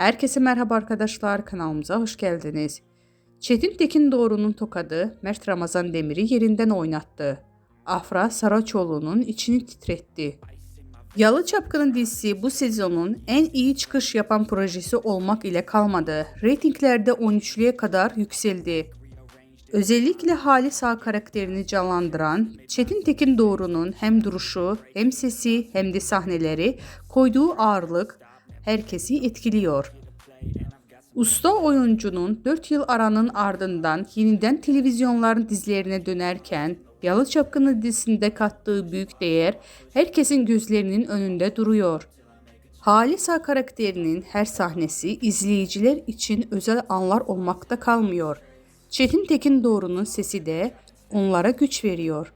Herkese merhaba arkadaşlar, kanalımıza hoş geldiniz. Çetin Tekin Doğru'nun tokadı Mert Ramazan Demir'i yerinden oynattı. Afra Saraçoğlu'nun içini titretti. Yalı Çapkını dizisi bu sezonun en iyi çıkış yapan projesi olmak ile kalmadı. Ratinglerde 13'lüye kadar yükseldi. Özellikle Halis Ağa karakterini canlandıran Çetin Tekin Doğru'nun hem duruşu hem sesi hem de sahneleri koyduğu ağırlık herkesi etkiliyor. Usta oyuncunun 4 yıl aranın ardından yeniden televizyonların dizilerine dönerken Yalı Çapkını dizisinde kattığı büyük değer herkesin gözlerinin önünde duruyor. Halis Ağa karakterinin her sahnesi izleyiciler için özel anlar olmakta kalmıyor. Çetin Tekin Doğru'nun sesi de onlara güç veriyor.